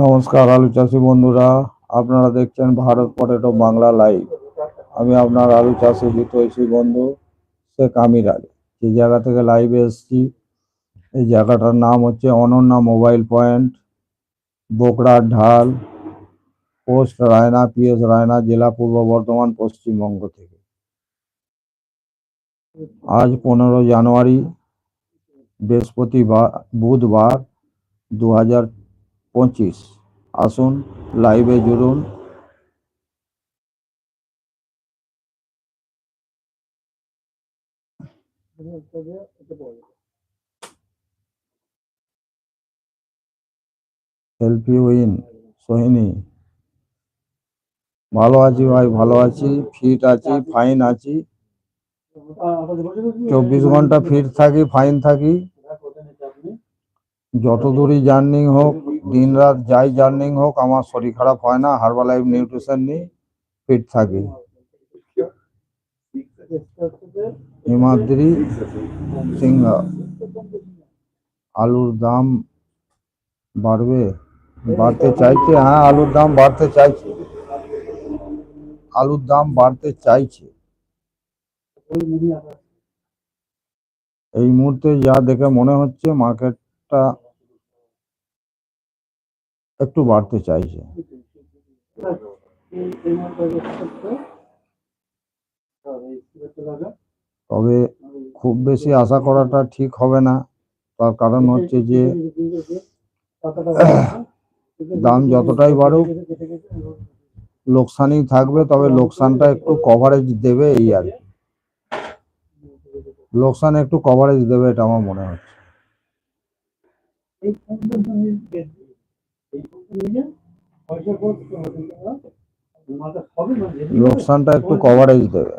নমস্কার, আলু চাষি বন্ধুরা। আপনারা দেখছেন ভারত পটেটো বাংলা লাইভ। আমি আপনার আলু চাষে হিতৈষী বন্ধু শেখ আমির আলী। যে জায়গা থেকে লাইভে এসেছি, এই জায়গাটার নাম হচ্ছে অনন্যা মোবাইল পয়েন্ট বোকড়ার ঢাল, পোস্ট রায়না, পিএস রায়না, জেলা পূর্ব বর্ধমান, পশ্চিমবঙ্গ থেকে। আজ পনেরো জানুয়ারি, বৃহস্পতিবার, বুধবার দু হাজার পঁচিশ। আসুন লাইভে জুড়ুন। Selfie win Sohini. ভালো আছি ভাই, ভালো আছি ফিট আছি ফাইন আছি। চব্বিশ ঘণ্টা ফিট থাকি ফাইন থাকি। যত দূরই জার্নিং হোক দিন রাত যাই জার্নিং হোক, আমার শরীর খারাপ হয় না হার্বাল লাইফ নিউট্রিশন নিই ফিট থাকি। হিমাদ্রি সিংহা, আলুর দাম বাড়বে? বাড়তে চাইছে হ্যাঁ আলুর দাম বাড়তে চাইছে। আলুর দাম বাড়তে চাইছে। এই মুহূর্তে যা দেখে মনে হচ্ছে, মার্কেটটা একটু বাড়তে চাইছে তবে খুব বেশি আশা করাটা ঠিক হবে না। তার কারণ হচ্ছে যে, দাম যতটাই বাড়ুক, লোকসানই থাকবে, তবে লোকসানটা একটু কভারেজ দেবে এই আর লোকসান একটু কভারেজ দেবে এটা আমার মনে হচ্ছে। লোকসানটা একটু কভারেজ দেবে।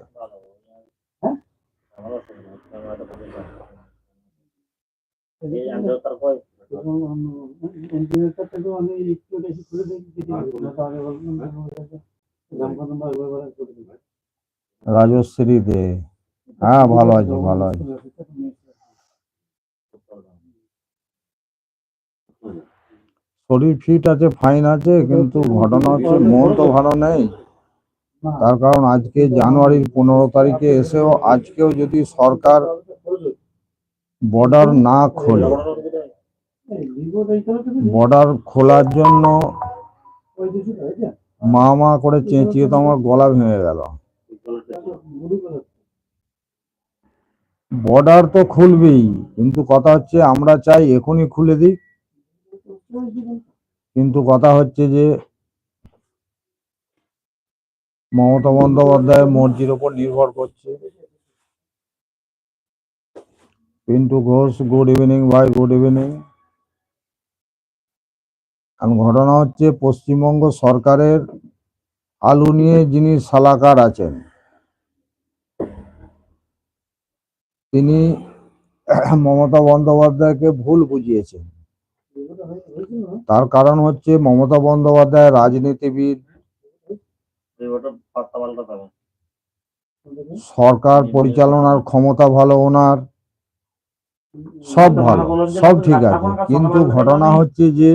রাজশ্রী দে। হ্যাঁ ভালো আছি ভালো আছি। শরীর ফিট আছে ফাইন আছে, কিন্তু ঘটনা হচ্ছে মন তো ভালো নেই। তার কারণ আজকে জানুয়ারির পনেরো তারিখে এসেও আজকেও যদি সরকার বর্ডার না খোলে বর্ডার খোলার জন্য মা মা করে চেঁচিয়ে তো আমার গলা ভেঙে গেল। বর্ডার তো খুলবেই, কিন্তু কথা হচ্ছে আমরা চাই এখনই খুলে দিক। কিন্তু কথা হচ্ছে যে মমতা বন্দ্যোপাধ্যায়ের মর্জির ওপর নির্ভর করছে। পিন্টু ঘোষ গুড ইভিনিং ভাই গুড ইভিনিং এখন ঘটনা হচ্ছে পশ্চিমবঙ্গ সরকারের আলু নিয়ে যিনি সালাকার আছেন, তিনি মমতা বন্দ্যোপাধ্যায়কে ভুল বুঝিয়েছেন। তার কারণ হচ্ছে মমতা বন্দ্যোপাধ্যায় রাজনীতিবিদ। সরকার পরিচালনার ক্ষমতা ভালো ওনার। সব ভালো সব ঠিক আছে। কিন্তু ঘটনা হচ্ছে যে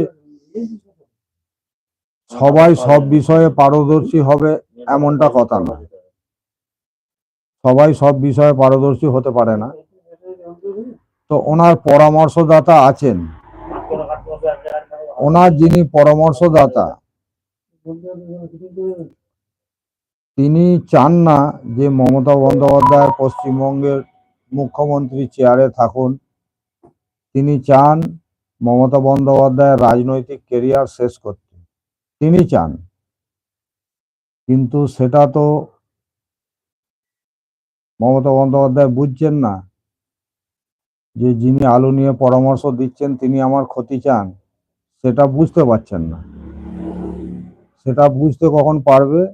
সবাই সব বিষয়ে পারদর্শী হবে এমনটা কথা না। সবাই সব বিষয়ে পারদর্শী হতে পারে না। তো ওনার পরামর্শদাতা আছেন। ওনার যিনি পরামর্শদাতা, তিনি চান না যে মমতা বন্দ্যোপাধ্যায় পশ্চিমবঙ্গের মুখ্যমন্ত্রী চেয়ারে থাকুন। তিনি চান মমতা বন্দ্যোপাধ্যায়ের রাজনৈতিক কেরিয়ার শেষ করতে। তিনি চান। কিন্তু সেটা তো মমতা বন্দ্যোপাধ্যায় বুঝছেন না যে যিনি আলু নিয়ে পরামর্শ দিচ্ছেন, তিনি আমার ক্ষতি চান। সেটা বুঝতে পারছেন না। সেটা বুঝতে কখন পারবে?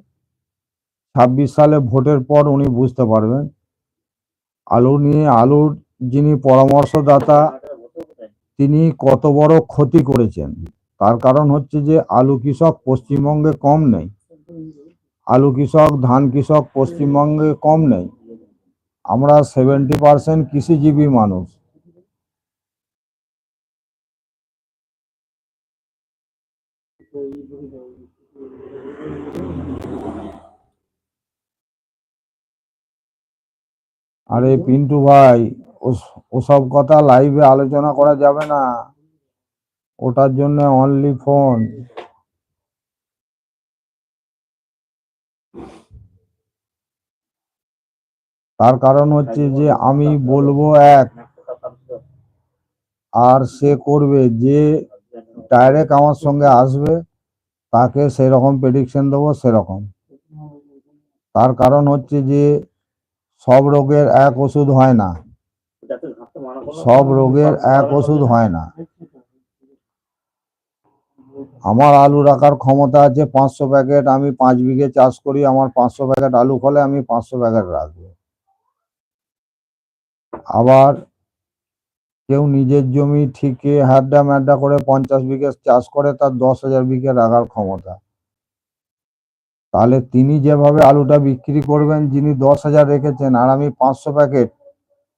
ছাব্বিশ সালে ভোটের পর উনি বুঝতে পারবেন। আলু নিয়ে, আলুর যিনি পরামর্শদাতা, তিনি কত বড় ক্ষতি করেছেন। তার কারণ হচ্ছে যে, আলু কৃষক পশ্চিমবঙ্গে কম নেই। আলু কৃষক, ধান কৃষক পশ্চিমবঙ্গে কম নেই। আমরা সেভেন্টি পার্সেন্ট কৃষিজীবী মানুষ। আরে পিন্টু ভাই, ওস- ওসব কথা লাইভে আলোচনা করা যাবে না। ওটার জন্য অনলি ফোন তার কারণ হচ্ছে যে আমি বলব এক, আর সে করবে যে ডাইরেক্ট আমার সঙ্গে আসবে, তাকে সেরকম প্রেডিকশন দেবো সেরকম। তার কারণ হচ্ছে যে সব রোগের এক ওষুধ হয় না। সব রোগের এক ওষুধ হয় না। আমার আলু রাখার ক্ষমতা আছে পাঁচশো প্যাকেট, আমি পাঁচ বিঘে চাষ করি, আমার পাঁচশো প্যাকেট আলু ফলে আমি পাঁচশো প্যাকেট রাখব। আবার কেউ নিজের জমি ঠিকে হাড্ডা ম্যাড্ডা করে পঞ্চাশ বিঘে চাষ করে, তার দশ হাজার বিঘে রাখার ক্ষমতা। তাহলে তিনি যেভাবে আলুটা বিক্রি করবেন, যিনি দশ হাজার রেখেছেন আর আমি পাঁচশো প্যাকেট,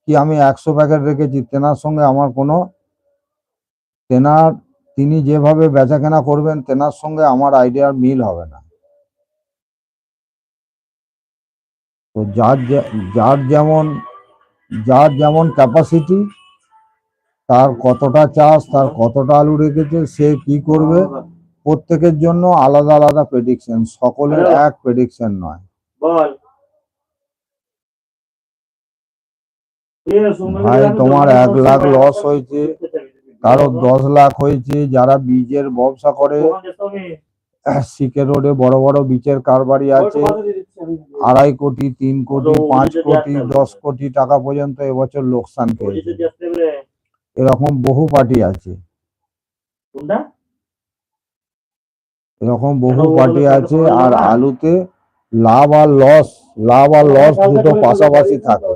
কি আমি একশো প্যাকেট রেখেছি? তেনার সঙ্গে আমার কোনো তেনার, তিনি যেভাবে বেচা কেনা করবেন, তেনার সঙ্গে আমার আইডিয়ার মিল হবে না। তো যার যার যেমন যার যেমন ক্যাপাসিটি তার কতটা চাষ, তার কতটা আলু রেখেছে, সে কি করবে? প্রত্যেকের জন্য আলাদা আলাদা প্রেডিকশন সকলের এক প্রেডিকশন নয়। বল। ভাই তোমার এক লাখ লস হয়েছে কারও দশ লাখ হয়েছে যারা বীজের ব্যবসা করে সিকে রোডে বড় বড় বীজের কারবারি আছে আড়াই কোটি তিন কোটি পাঁচ কোটি দশ কোটি টাকা পর্যন্ত এবছর লোকসান খেয়েছে। এরকম বহু পার্টি আছে। এরকম বহু পার্টি আছে আর আলুতে লাভ আর লস লাভ আর লস দুটো পাশাপাশি থাকে।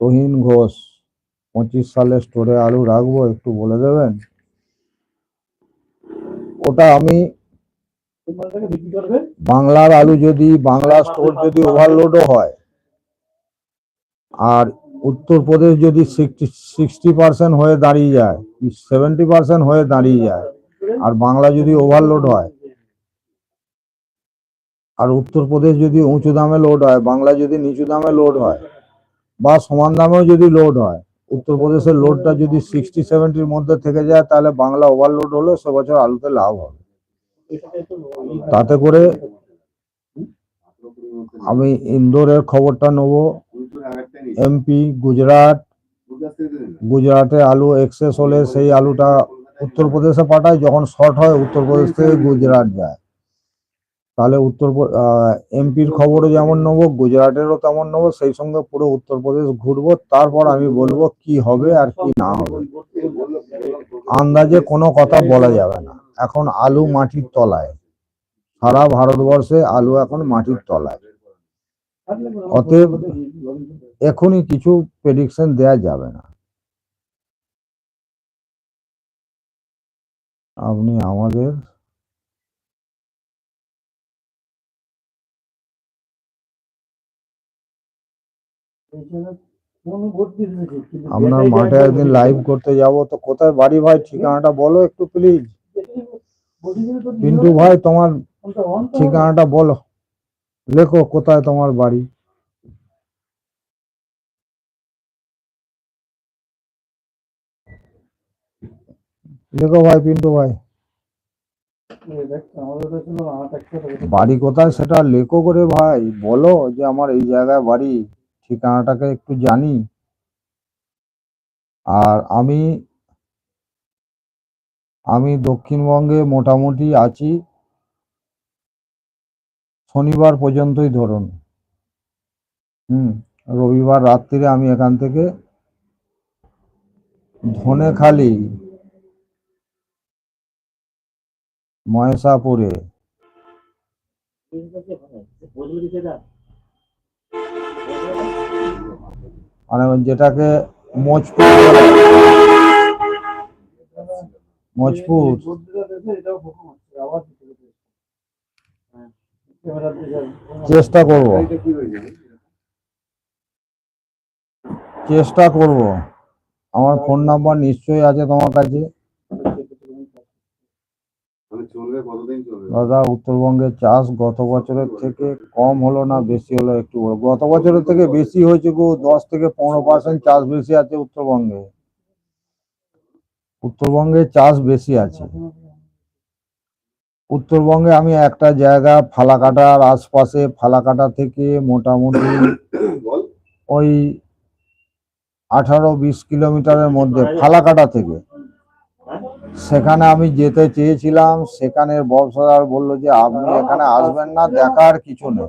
তহিন ঘোষ পঁচিশ সালে স্টোরে আলু রাখব একটু বলে দেবেন? ওটা আমি বাংলার আলু যদি বাংলা স্টোর যদি ওভারলোডও হয় আর উত্তরপ্রদেশ যদি সিক্সটি সিক্সটি পার্সেন্ট হয়ে দাঁড়িয়ে যায় সেভেন্টি পার্সেন্ট হয়ে দাঁড়িয়ে যায়, আর বাংলা যদি ওভারলোড হয়, আর উত্তরপ্রদেশ যদি উঁচু দামে লোড হয়, বাংলা যদি নিচু দামে লোড হয়, বা সমান দামেও যদি লোড হয়, উত্তরপ্রদেশের লোডটা যদি সিক্সটি সেভেন্টির মধ্যে থেকে যায়, তাহলে বাংলা ওভারলোড হলে সে বছর আলুতে লাভ হবে। তাতে করে আমি ইন্দোরের খবরটা নেব। এমপি গুজরাট গুজরাটে আলু এক্সেস হলে সেই আলুটা উত্তরপ্রদেশে পাঠায় যখন শর্ট হয় উত্তরপ্রদেশ থেকে গুজরাট যায়। তাহলে উত্তর এমপির খবরও যেমন নেব গুজরাটেরও তেমন নেব সেই সঙ্গে পুরো উত্তরপ্রদেশ ঘুরবো। তারপর আমি বলব কি হবে আর কি না হবে। আন্দাজে কোনো কথা বলা যাবে না। এখন আলু মাটির তলায়। সারা ভারতবর্ষে আলু এখন মাটির তলায়। অতএব এখনই কিছু প্রেডিকশন দেয়া যাবে না। আপনি আমাদের আপনার মাঠে একদিন লাইভ করতে যাব। তো কোথায় বাড়ি ভাই? ঠিকানাটা বলো একটু প্লিজ পিন্টু ভাই, তোমার ঠিকানাটা বলো। লেখো, কোথায় তোমার বাড়ি? লেখো ভাই, পিন্টু ভাই। বাড়ি কোথায় সেটা লেখো করে ভাই। বলো যে আমার এই জায়গায় বাড়ি, ঠিকানাটাকে একটু জানি। আর আমি আমি দক্ষিণবঙ্গে মোটামুটি আছি। শনিবার পর্যন্তই ধরুন। হুম, রবিবার রাত্রিরে আমি এখান থেকে ধনেখালি, মহেশাপুরে। মানে যেটাকে মজপুর মজপুর। চেষ্টা করব। চেষ্টা করব। আমার ফোন নাম্বার নিশ্চয়ই আছে তোমার কাছে। দাদা, উত্তরবঙ্গের চাষ গত বছরের থেকে কম হলো না, বেশি হলো একটু। গত বছরের থেকে বেশি হয়েছে গো, দশ থেকে পনেরো পার্সেন্ট চাষ বেশি আছে উত্তরবঙ্গে। উত্তরবঙ্গে চাষ বেশি আছে। উত্তরবঙ্গে আমি একটা জায়গা ফালাকাটার আশপাশে ফালাকাটা থেকে মোটামুটি ওই আঠারো বিশ কিলোমিটারের মধ্যে ফালাকাটা থেকে। সেখানে আমি যেতে চেয়েছিলাম সেখানের ব্যবসাদার বলল যে আপনি এখানে আসবেন না দেখার কিছু নেই।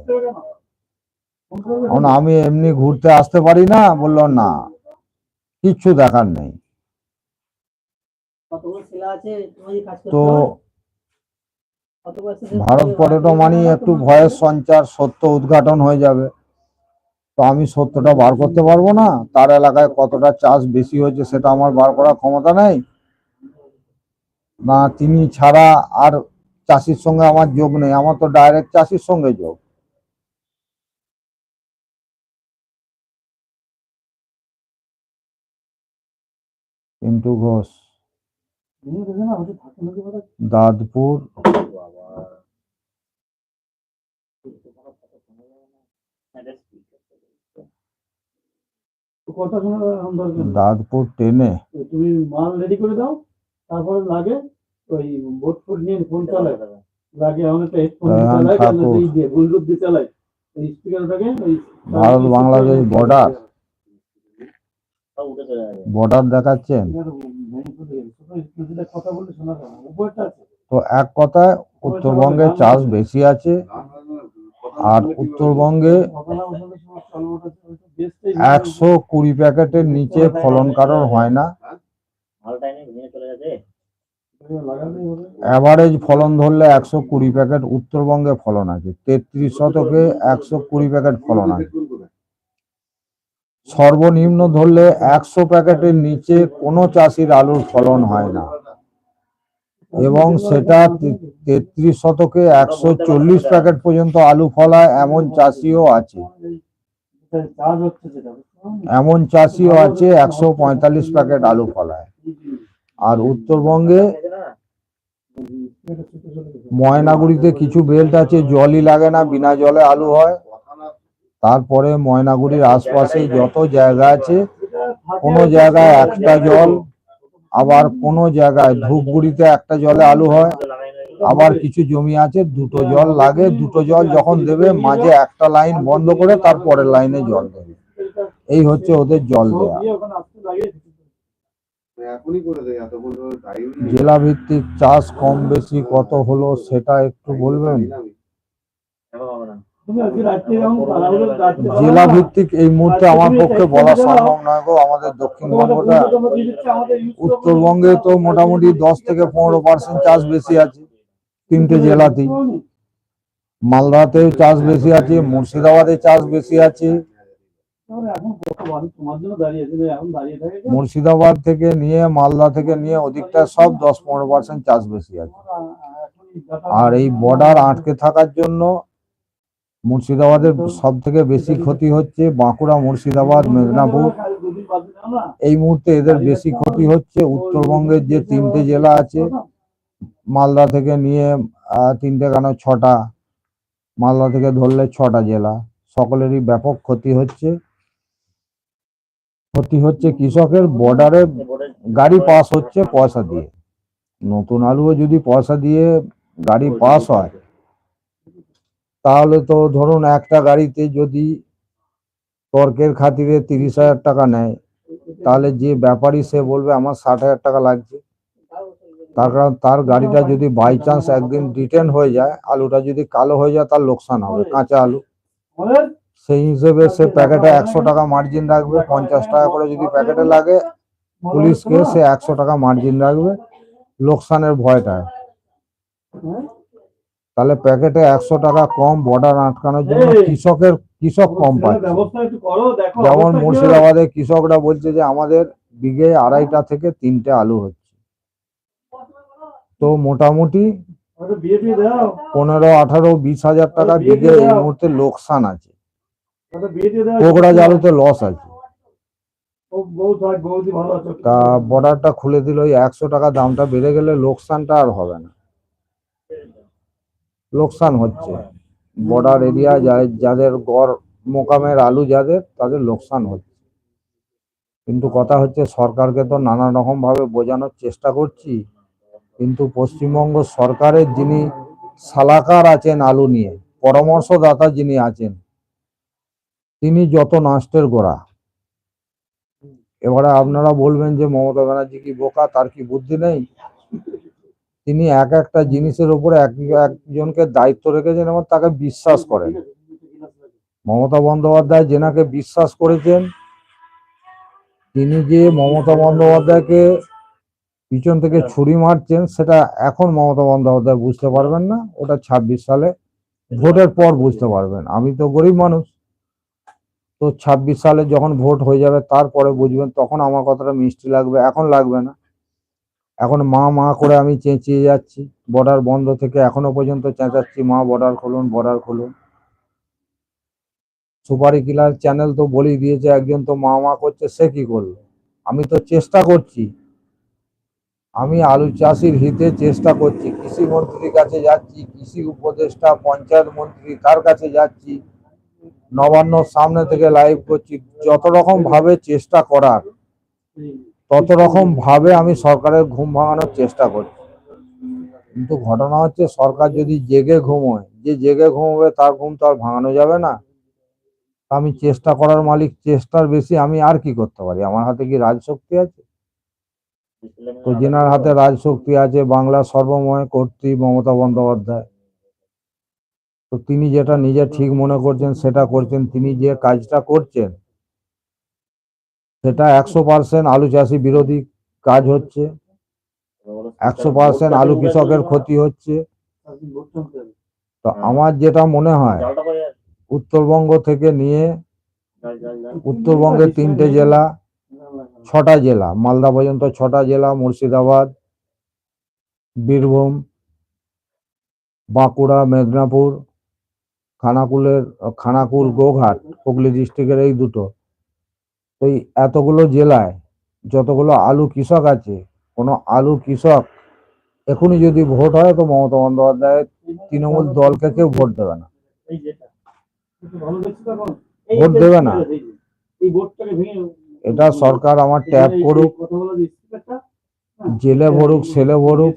আমি এমনি ঘুরতে আসতে পারি না বলল না কিচ্ছু দেখার নেই। তো ভারত পর্যটন মানে একটু ভয়ের সঞ্চার, সত্য উদ্ঘাটন হয়ে যাবে। তো আমি সত্যটা বার করতে পারব না? তার এলাকায় কতটা চাষ বেশি হয়েছে সেটা আমার বার করার ক্ষমতা নেই। না, তিনি ছাড়া আর চাষির সঙ্গে আমার যোগ নেই। আমার তো ডাইরেক্ট চাষির সঙ্গে যোগ। পিন্টু ঘোষ ভেঙে কথা শোনা টেনে। তুমি মাল রেডি করে দাও তারপরে লাগে ওই বোট ফোট নিয়ে ফোন চালায়। লাগে এখন একটা হেডফোন চালায়। দিয়ে চালায়। ওই স্পিকারটাকে ওই ভারত বাংলাদেশ border। বর্ডার দেখাচ্ছেন। তো এক কথায় উত্তরবঙ্গে চাষ বেশি আছে। আর উত্তরবঙ্গে একশো কুড়ি প্যাকেটের নিচে ফলন কারণ হয় না। অ্যাভারেজ ফলন ধরলে একশো কুড়ি প্যাকেট উত্তরবঙ্গে ফলন আছে। তেত্রিশ শতকে একশো কুড়ি প্যাকেট ফলন আছে। সর্বনিম্ন ধরলে একশো প্যাকেটের নিচে কোনো চাষির আলুর ফলন হয় না। এবং সেটা তেত্রিশ শতকে একশো চল্লিশ প্যাকেট পর্যন্ত আলু ফলায়, এমন চাষিও আছে? এমন চাষিও আছে, একশো পঁয়তাল্লিশ প্যাকেট আলু ফলায় আর উত্তরবঙ্গে। ময়নাগুড়িতে কিছু বেল্ট আছে, জলই লাগে না, বিনা জলে আলু হয় তারপরে ময়নাগুড়ির আশপাশে যত জায়গা আছে, কোনো জায়গায় একটা জল আবার কোনো জায়গায় ধূপগুড়িতে একটা জলে আলু হয়, আবার কিছু জমি আছে, দুটো জল লাগে, দুটো জল যখন দেবে, মাঝে একটা লাইন বন্ধ করে তারপরের লাইনে জল দেবে। এই হচ্ছে ওদের জল দেওয়া জেলা ভিত্তিক চাষ কম বেশি কত হলো সেটা একটু বলবেন তুমি আজকে রাত্রে এরকম তাড়াহুড়ো রাত্রে জেলা ভিত্তিক এই মুহূর্তে আমার পক্ষে বলা সম্ভব নয় গো আমাদের দক্ষিণবঙ্গটা উত্তরবঙ্গে তো মোটামুটি দশ থেকে পনেরো পার্সেন্ট চাষ বেশি আছে তিনটে জেলাতেই। মালদাতেও চাষ বেশি আছে মুর্শিদাবাদে চাষ বেশি আছে? মুর্শিদাবাদ থেকে নিয়ে মালদা থেকে নিয়ে ওদিকটা সব দশ পনেরো পার্সেন্ট চাষ বেশি আছে। আর এই বর্ডার আটকে থাকার জন্য মুর্শিদাবাদের সব থেকে বেশি ক্ষতি হচ্ছে বাঁকুড়া মুর্শিদাবাদ মেদিনীপুর। এই মুহূর্তে এদের বেশি ক্ষতি হচ্ছে। উত্তরবঙ্গের যে তিনটে জেলা আছে মালদা থেকে নিয়ে তিনটে কেন ছটা। মালদা থেকে ধরলে ছটা জেলা। সকলেরই ব্যাপক ক্ষতি হচ্ছে। ক্ষতি হচ্ছে কৃষকের বর্ডারে গাড়ি পাস হচ্ছে পয়সা দিয়ে। নতুন আলুও যদি পয়সা দিয়ে গাড়ি পাস হয় তাহলে তো ধরুন একটা গাড়িতে যদি তর্কের খাতিরে তিরিশ হাজার টাকা নেয়, তাহলে যে ব্যাপারী সে বলবে আমার ষাট হাজার টাকা লাগছে। তার কারণ তার গাড়িটা যদি বাই চান্স একদিন রিটার্ন হয়ে যায়, আলুটা যদি কালো হয়ে যায়, তার লোকসান হবে, কাঁচা আলু। সেই হিসেবে সে প্যাকেটে একশো টাকা মার্জিন রাখবে, পঞ্চাশ টাকা করে যদি প্যাকেটে লাগে, পুলিশকে সে একশো টাকা মার্জিন রাখবে। লোকসানের ভয়টায়? তাহলে প্যাকেটে একশো টাকা কম বর্ডার আটকানোর জন্য কৃষকের কৃষক কম পাচ্ছে। যেমন মুর্শিদাবাদে কৃষকরা বলছে যে আমাদের বিঘে আড়াইটা থেকে তিনটে আলু হচ্ছে। তো মোটামুটি পনেরো আঠারো বিশ হাজার টাকা বিঘে এই মুহূর্তে লোকসান আছে। কোকড়া আলুতে লস আছে। তা বর্ডারটা খুলে দিল ওই একশো টাকা দামটা বেড়ে গেলে লোকসানটা আর হবে না। লোকসান হচ্ছে। বর্ডার এরিয়া যাদের গড় মোকামের আলু যাদের, তাদের লোকসান হচ্ছে। কিন্তু কথা হচ্ছে সরকারকে তো নানা রকম ভাবে বোঝানোর চেষ্টা করছি। কিন্তু পশ্চিমবঙ্গ সরকারের যিনি সালাকার আছেন আলু নিয়ে, পরামর্শদাতা যিনি আছেন, তিনি যত নষ্টের গোড়া। এবারে আপনারা বলবেন যে মমতা ব্যানার্জি কি বোকা, তার কি বুদ্ধি নেই? তিনি এক একটা জিনিসের উপরে এক একজনকে দায়িত্ব রেখেছেন এবং তাকে বিশ্বাস করেন। মমতা বন্দ্যোপাধ্যায় যেনাকে বিশ্বাস করেছেন, তিনি যে মমতা বন্দ্যোপাধ্যায়কে পিছন থেকে ছুরি মারছেন, সেটা এখন মমতা বন্দ্যোপাধ্যায় বুঝতে পারবেন না। ওটা ছাব্বিশ সালে ভোটের পর বুঝতে পারবেন। আমি তো গরিব মানুষ। তো ছাব্বিশ সালে যখন ভোট হয়ে যাবে, তারপরে বুঝবেন, তখন আমার কথাটা মিষ্টি লাগবে, এখন লাগবে না। এখন মা মা করে আমি চেঁচিয়ে যাচ্ছি। বর্ডার বন্ধ থেকে এখনও পর্যন্ত চেঁচাচ্ছি। মা বর্ডার খুলুন বর্ডার খুলুন। সুপারি কিলার চ্যানেল তো বলেই দিয়েছে, একজন তো মা মা করছে, সে কি করল? আমি তো চেষ্টা করছি। আমি আলু চাষির হিতে চেষ্টা করছি। কৃষি মন্ত্রীর কাছে যাচ্ছি, কৃষি উপদেষ্টা, পঞ্চায়েত মন্ত্রী তার কাছে যাচ্ছি, নবান্নর সামনে থেকে লাইভ করছি। যত রকম ভাবে চেষ্টা করার। তত রকম ভাবে আমি সরকারের ঘুম ভাঙানোর চেষ্টা করছি কিন্তু ঘটনা হচ্ছে সরকার যদি জেগে ঘুমোয়, যে জেগে ঘুমোবে তার ঘুম তো আর ভাঙানো যাবে না। আমি চেষ্টা করার মালিক চেষ্টার বেশি, আমি আর কি করতে পারি? আমার হাতে কি রাজশক্তি আছে? তো যেনার হাতে রাজশক্তি আছে বাংলা সর্বময় কর্তৃ মমতা বন্দ্যোপাধ্যায়। তো তিনি যেটা নিজে ঠিক মনে করছেন, সেটা করছেন, তিনি যে কাজটা করছেন সেটা একশো পার্সেন্ট আলু চাষি বিরোধী কাজ হচ্ছে। একশো পার্সেন্ট আলু কৃষকের ক্ষতি হচ্ছে। তো আমার যেটা মনে হয়, উত্তরবঙ্গ থেকে নিয়ে উত্তরবঙ্গের তিনটে জেলা, ছটা জেলা, মালদা পর্যন্ত ছটা জেলা, মুর্শিদাবাদ, বীরভূম, বাঁকুড়া, মেদিনীপুর, খানাকুলের, খানাকুল, গোঘাট, হুগলি ডিস্ট্রিক্টের এই দুটো। তো এই এতগুলো জেলায় যতগুলো আলু কৃষক আছে কোনো আলু কৃষক এখনই যদি ভোট হয় তো মমতা বন্দ্যোপাধ্যায়ের তৃণমূল দলকে কেউ ভোট দেবে না। ভোট দেবে না। এটা সরকার আমার ট্যাপ করুক কথা বলা যে স্পিকারটা জেলে ভরুক সেলে ভরুক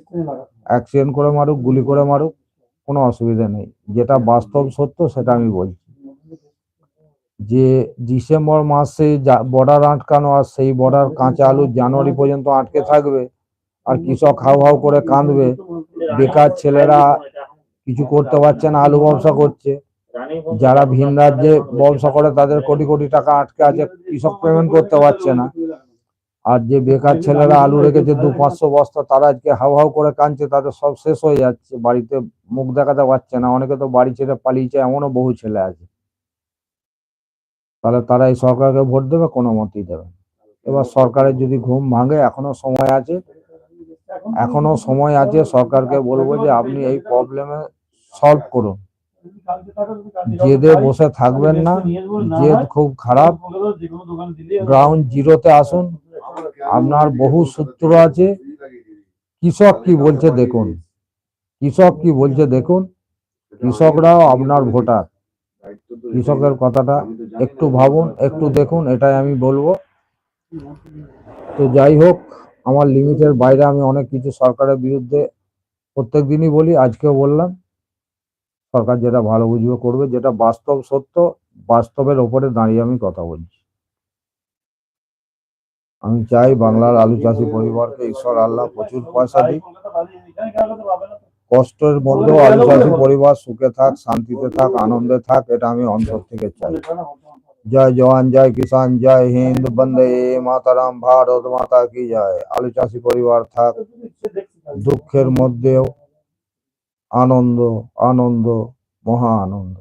অ্যাক্সিডেন্ট করে মারুক গুলি করে মারুক কোনো অসুবিধা নেই। যেটা বাস্তব সত্য সেটা আমি বলছি। যে ডিসেম্বর মাসে বর্ডার আটকানো আর সেই বর্ডার কাঁচা আলু জানুয়ারি পর্যন্ত আটকে থাকবে আর কৃষক হাউ হাউ করে কাঁদবে। বেকার ছেলেরা কিছু করতে পারছে না, আলু ব্যবসা করছে। যারা ভিন রাজ্যে ব্যবসা করে তাদের কোটি কোটি টাকা আটকে আছে, কৃষক পেমেন্ট করতে পারছে না। আর যে বেকার ছেলেরা আলু রেখেছে দু পাঁচশো বস্তা, তারা আজকে হাউ হাউ করে কাঁদছে, তাদের সব শেষ হয়ে যাচ্ছে, বাড়িতে মুখ দেখাতে পারছে না। অনেকে তো বাড়ি ছেড়ে পালিয়েছে, এমনও বহু ছেলে আছে। তাহলে তারা এই সরকারকে ভোট দেবে, কোনো মতেই দেবে। এবার সরকারের যদি ঘুম ভাঙে এখনও সময় আছে। এখনও সময় আছে সরকারকে বলব যে আপনি এই প্রবলেমে সলভ করুন। জেদে বসে থাকবেন না জেদ খুব খারাপ গ্রাউন্ড জিরোতে আসুন। আপনার বহু সূত্র আছে। কৃষক কি বলছে দেখুন। কৃষক কি বলছে দেখুন। কৃষকরাও আপনার ভোটার। কৃষকের কথাটা একটু ভাবুন, একটু দেখুন, এটাই আমি বলব। তো যাই হোক, আমার লিমিটের বাইরে আমি অনেক কিছু সরকারের বিরুদ্ধে প্রত্যেক দিনই বলি, আজকেও বললাম, সরকার যেটা ভালো বুঝবে করবে, যেটা বাস্তব সত্য, বাস্তবের ওপরে দাঁড়িয়ে আমি কথা বলছি। আমি চাই বাংলার আলু চাষি পরিবারকে ঈশ্বর আল্লাহ প্রচুর পয়সা দিক। কষ্টের মধ্যেও আলু চাষি পরিবার সুখে থাক শান্তিতে থাক আনন্দে থাক এটা আমি অন্তর থেকে চাই। জয় জওয়ান জয় কিষান জয় হিন্দ বন্দে মাতারাম ভারত মাতা কি জয়। আলু চাষি পরিবার থাক দুঃখের মধ্যেও আনন্দ আনন্দ মহা আনন্দ।